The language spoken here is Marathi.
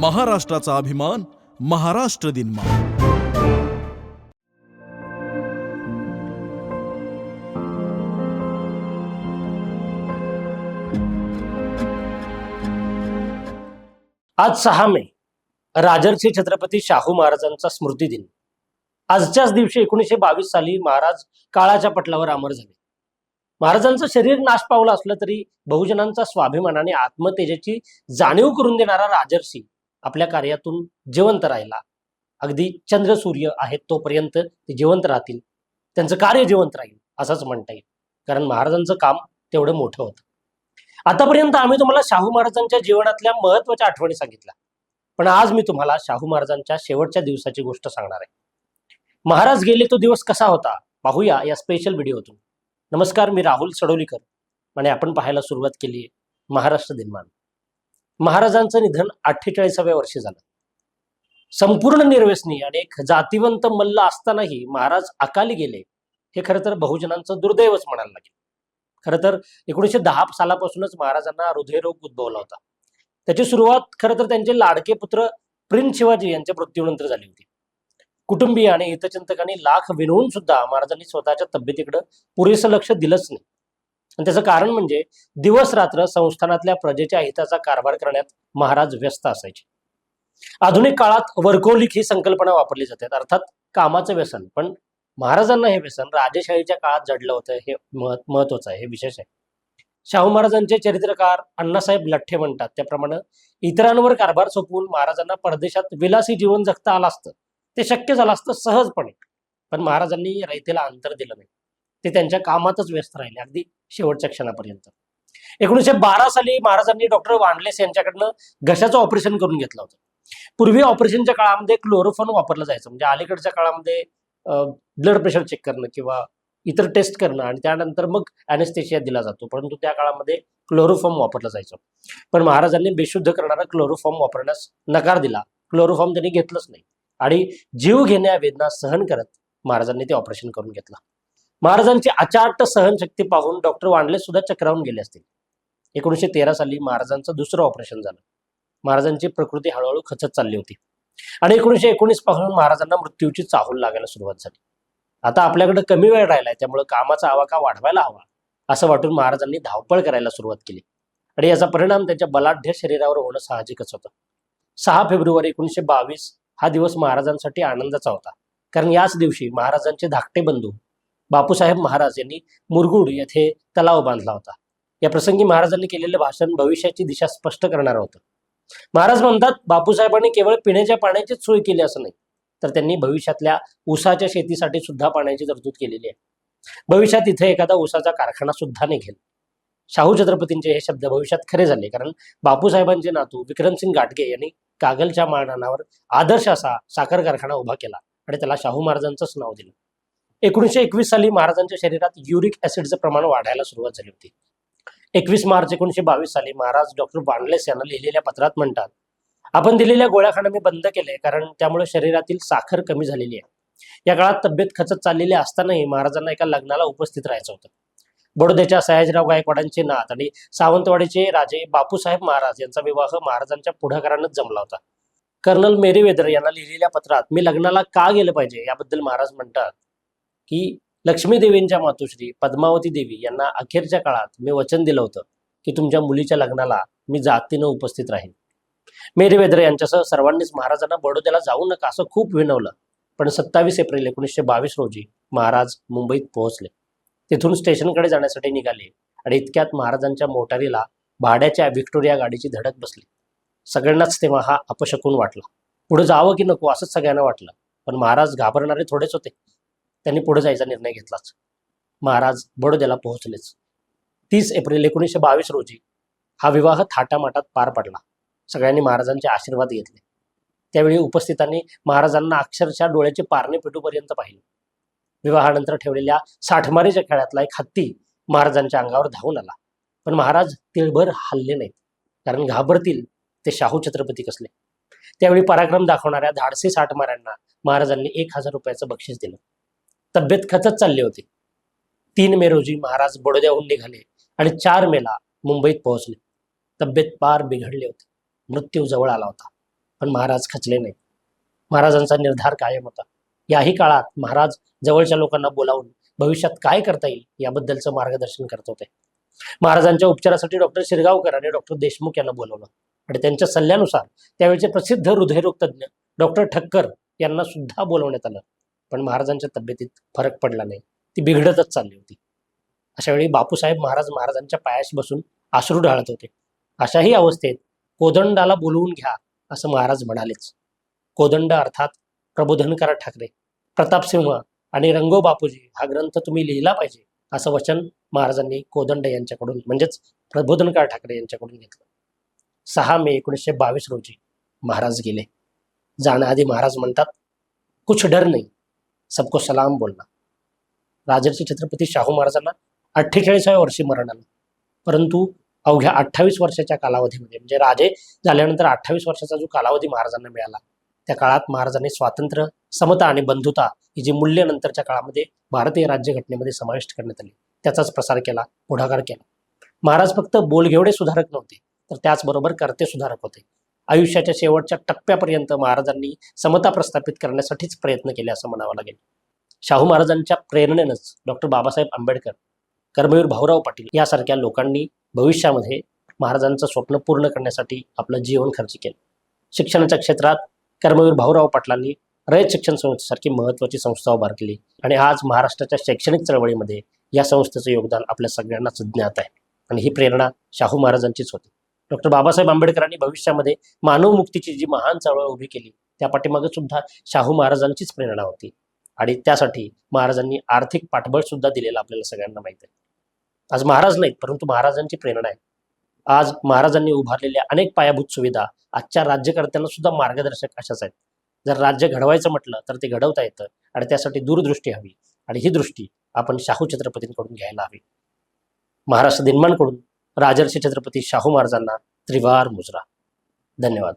महाराष्ट्राचा अभिमान महाराष्ट्र दिनमा आज सहा मे राजर्षी छत्रपती शाहू महाराजांचा स्मृती दिन. आजच्याच दिवशी एकोणीसशे बावीस साली महाराज काळाच्या पटलावर अमर झाले. महाराजांचं शरीर नाश पावलं असलं तरी बहुजनांचा स्वाभिमान आणि आत्मतेजाची जाणीव करून देणारा राजर्षी आपल्या कार्यातून जिवंत राहिला. अगदी चंद्र सूर्य आहेत तोपर्यंत ते जिवंत राहतील. त्यांचं कार्य जिवंत राहील असंच म्हणता येईल. कारण महाराजांचं काम तेवढं मोठं होतं. आतापर्यंत आम्ही तुम्हाला शाहू महाराजांच्या जीवनातल्या महत्त्वाच्या आठवणी सांगितल्या. पण आज मी तुम्हाला शाहू महाराजांच्या शेवटच्या दिवसाची गोष्ट सांगणार आहे. महाराज गेले तो दिवस कसा होता? पाहूया या स्पेशल व्हिडिओतून नमस्कार मी राहुल सडोलीकर. आणि आपण पाहायला सुरुवात केली महाराष्ट्र दिनमान. महाराजांचं निधन अठ्ठेचाळीसाव्या वर्षी झालं. संपूर्ण निर्व्यसनी आणि एक जातिवंत मल्ल असतानाही महाराज अकाली गेले. हे खरं तर बहुजनांचं दुर्दैवच म्हणायला लागेल. खरं तर एकोणीसशे दहा सालापासूनच महाराजांना हृदयरोग उद्भवला होता. त्याची सुरुवात खरं तर त्यांचे लाडके पुत्र प्रिन्स शिवाजी यांच्या मृत्यूनंतर झाली होती. कुटुंबीय आणि हितचिंतकांनी लाख विनवून सुद्धा महाराजांनी स्वतःच्या तब्येतीकडे पुरेसं लक्ष दिलंच नाही. आणि त्याचं कारण म्हणजे दिवस रात्र संस्थानातल्या प्रजेच्या हिताचा कारभार करण्यात महाराज व्यस्त असायचे. आधुनिक काळात वर्कोलिक ही संकल्पना वापरली जाते. अर्थात कामाचं व्यसन. पण महाराजांना हे व्यसन राजेशाहीच्या काळात जडलं होतं. हे महत्वाचं आहे. हे विशेष आहे. शाहू महाराजांचे चरित्रकार अण्णासाहेब लठ्ठे म्हणतात. त्याप्रमाणे इतरांवर कारभार सोपवून महाराजांना परदेशात विलासी जीवन जगता आलं असतं. ते शक्य झालं असतं सहजपणे. पण महाराजांनी रयतेला अंतर दिलं नाही. ते त्यांच्या कामातच व्यस्त राहिले. अगदी शेवटच्या क्षणापर्यंत. एकोणीसशे बारा साली महाराजांनी डॉक्टर वांडलेस यांच्याकडनं घशाचं ऑपरेशन करून घेतलं होतं. पूर्वी ऑपरेशनच्या काळामध्ये क्लोरोफॉन वापरलं जायचं. म्हणजे अलीकडच्या काळामध्ये ब्लड प्रेशर चेक करणं किंवा इतर टेस्ट करणं आणि त्यानंतर मग अॅनेस्थेशिया दिला जातो. परंतु त्या काळामध्ये क्लोरोफॉर्म वापरलं जायचं. पण महाराजांनी बेशुद्ध करणारा क्लोरोफॉर्म वापरण्यास नकार दिला. क्लोरोफॉर्म त्यांनी घेतलंच नाही. आणि जीव घेण्या वेदना सहन करत महाराजांनी ते ऑपरेशन करून घेतलं. महाराजांची अचाट सहनशक्ती पाहून डॉक्टर वांडले सुद्धा चक्रावून गेले असतील. एकोणीसशे तेरा साली महाराजांचं दुसरं ऑपरेशन झालं. महाराजांची प्रकृती हळूहळू खचत चालली होती. आणि एकोणीसशे एकोणीसपासून महाराजांना मृत्यूची चाहूल लागायला सुरुवात झाली. आता आपल्याकडे कमी वेळ राहिलाय त्यामुळे कामाचा आवाका वाढवायला हवा असं वाटून महाराजांनी धावपळ करायला सुरुवात केली. आणि याचा परिणाम त्यांच्या बलाढ्य शरीरावर होणं साहजिकच होतं. सहा फेब्रुवारी एकोणीसशे बावीस हा दिवस महाराजांसाठी आनंदाचा होता. कारण याच दिवशी महाराजांचे धाकटे बंधू बापूसाहेब महाराज यांनी मुरगुड येथे तलाव बांधला होता. या प्रसंगी महाराजांनी केलेलं भाषण भविष्याची दिशा स्पष्ट करणारं होतं. महाराज म्हणतात बापूसाहेबांनी केवळ पिण्याच्या पाण्याचीच सोय केली असं नाही तर त्यांनी भविष्यातल्या ऊसाच्या शेतीसाठी सुद्धा पाण्याची तरतूद केलेली आहे. भविष्यात इथे एखादा ऊसाचा कारखाना सुद्धा निघेल. शाहू छत्रपतींचे हे शब्द भविष्यात खरे झाले कारण बापूसाहेबांचे नातू विक्रमसिंग गाडगे यांनी कागलच्या माळरानावर आदर्श असा साखर कारखाना उभा केला आणि त्याला शाहू महाराजांचंच नाव दिलं. एकोणीसशे एकवीस साली महाराजांच्या शरीरात युरिक ऍसिडचं प्रमाण वाढायला सुरुवात झाली होती. एकवीस मार्च एकोणीसशे बावीस साली महाराज डॉक्टर बांडलेस यांना लिहिलेल्या पत्रात म्हणतात आपण दिलेल्या गोळ्या खाणं मी बंद केले कारण त्यामुळे शरीरातील साखर कमी झालेली आहे. या काळात तब्येत खचत चाललेली असतानाही महाराजांना एका लग्नाला उपस्थित राहायचं होतं. बडोद्याच्या सयाजीराव गायकवाडांचे नात आणि सावंतवाडीचे राजे बापूसाहेब महाराज यांचा विवाह महाराजांच्या पुढाकारानंच जमला होता. कर्नल मेरीवेदर यांना लिहिलेल्या पत्रात मी लग्नाला का गेलं पाहिजे याबद्दल महाराज म्हणतात की लक्ष्मी देवींच्या मातोश्री पद्मावती देवी यांना अखेरच्या काळात मी वचन दिलं होतं की तुमच्या मुलीच्या लग्नाला मी जातीनं उपस्थित राहीन. मेरीवेद्र यांच्यासह सर्वांनीच महाराजांना बडोद्याला जाऊ नका असं खूप विनवलं. पण सत्तावीस एप्रिल एकोणीसशे बावीस रोजी महाराज मुंबईत पोहोचले. तिथून स्टेशनकडे जाण्यासाठी निघाले आणि इतक्यात महाराजांच्या मोटारीला भाड्याच्या व्हिक्टोरिया गाडीची धडक बसली. सगळ्यांनाच तेव्हा हा अपशकून वाटला. पुढे जावं की नको असंच सगळ्यांना वाटलं. पण महाराज घाबरणारे थोडेच होते. त्यांनी पुढे जायचा निर्णय घेतलाच. महाराज बडोद्याला पोहोचलेच. तीस एप्रिल एकोणीसशे बावीस रोजी हा विवाह थाटामाटात पार पडला. सगळ्यांनी महाराजांचे आशीर्वाद घेतले. त्यावेळी उपस्थितांनी महाराजांना अक्षरशः डोळ्याचे पारणे पेटूपर्यंत पाहिले. विवाहानंतर ठेवलेल्या साठमारीच्या खेळातला एक हत्ती महाराजांच्या अंगावर धावून आला. पण महाराज तिळभर हल्ले नाहीत. कारण घाबरतील ते शाहू छत्रपती कसले? त्यावेळी पराक्रम दाखवणाऱ्या धाडसी साठमाऱ्यांना महाराजांनी एक हजार रुपयाचं बक्षीस दिलं. तब्येत खचत चालली होती. तीन मे रोजी महाराज बडोद्याहून निघाले आणि चार मेला मुंबईत पोहोचले. तब्येत पार बिघडली होती. मृत्यू जवळ आला होता. पण महाराज खचले नाही. महाराजांचा निर्धार कायम होता. याही काळात महाराज जवळच्या लोकांना बोलावून भविष्यात काय करता येईल याबद्दलचं मार्गदर्शन करत होते. महाराजांच्या उपचारासाठी डॉक्टर शिरगावकर आणि डॉक्टर देशमुख यांना बोलवलं आणि त्यांच्या सल्ल्यानुसार त्यावेळचे प्रसिद्ध हृदयरोग तज्ज्ञ डॉक्टर ठक्कर यांना सुद्धा बोलवण्यात आलं. पण महाराजांच्या तब्येतीत फरक पडला नाही. ती बिघडतच चालली होती. अशा वेळी बापूसाहेब महाराज महाराजांच्या पायाशी बसून आश्रू ढाळत होते. अशाही अवस्थेत कोदंडाला बोलवून घ्या असं महाराज म्हणालेच. कोदंड अर्थात प्रबोधनकार ठाकरे प्रतापसिंह आणि रंगो बापूजी हा ग्रंथ तुम्ही लिहिला पाहिजे असं वचन महाराजांनी कोदंड यांच्याकडून म्हणजेच प्रबोधनकार ठाकरे यांच्याकडून घेतलं. सहा मे एकोणीसशे बावीस रोजी महाराज गेले. जाण्याआधी महाराज म्हणतात कुछ डर नाही सबको सलाम बोलला राजर्षी छत्रपती शाहू महाराजांना अठ्ठेचाळीसाव्या वर्षी मरण आलं. परंतु अवघ्या अठ्ठावीस वर्षाच्या कालावधीमध्ये म्हणजे राजे झाल्यानंतर अठ्ठावीस वर्षाचा जो कालावधी महाराजांना मिळाला त्या काळात महाराजांनी स्वातंत्र्य समता आणि बंधुता ही जी मूल्य नंतरच्या काळामध्ये भारतीय राज्यघटनेमध्ये समाविष्ट करण्यात आली त्याचाच प्रसार केला पुढाकार केला. महाराज फक्त बोलघेवडे सुधारक नव्हते तर त्याचबरोबर कर्ते सुधारक होते. आयुष्याच्या शेवटच्या टप्प्यापर्यंत महाराजांनी समता प्रस्थापित करण्यासाठीच प्रयत्न केले असं म्हणावं लागेल. शाहू महाराजांच्या प्रेरणेनंच डॉक्टर बाबासाहेब आंबेडकर कर्मवीर भाऊराव पाटील यासारख्या लोकांनी भविष्यामध्ये महाराजांचं स्वप्न पूर्ण करण्यासाठी आपलं जीवन खर्च केलं. शिक्षणाच्या क्षेत्रात कर्मवीर भाऊराव पाटलांनी रयत शिक्षण संस्थेसारखी महत्वाची संस्था उभारली आणि आज महाराष्ट्राच्या शैक्षणिक चळवळीमध्ये या संस्थेचं योगदान आपल्या सगळ्यांनाच ज्ञात आहे. आणि ही प्रेरणा शाहू महाराजांचीच होती. डॉक्टर बाबासाहेब आंबेडकरांनी भविष्यामध्ये मानव मुक्तीची जी महान चळवळ उभी केली त्या पाठीमागे सुद्धा शाहू महाराजांचीच प्रेरणा होती. आणि त्यासाठी महाराजांनी आर्थिक पाठबळ सुद्धा दिलेलं आपल्याला सगळ्यांना माहीत आहे. आज महाराज नाहीत परंतु महाराजांची प्रेरणा आहे. आज महाराजांनी उभारलेल्या अनेक पायाभूत सुविधा आजच्या राज्यकर्त्यांना सुद्धा मार्गदर्शक अशाच आहेत. जर राज्य घडवायचं म्हटलं तर ते घडवता येतं आणि त्यासाठी दूरदृष्टी हवी. आणि ही दृष्टी आपण शाहू छत्रपतींकडून घ्यायला हवी. महाराष्ट्र दिनमानकडून राजर्षी छत्रपती शाहू महाराजांना त्रिवार मुजरा. धन्यवाद.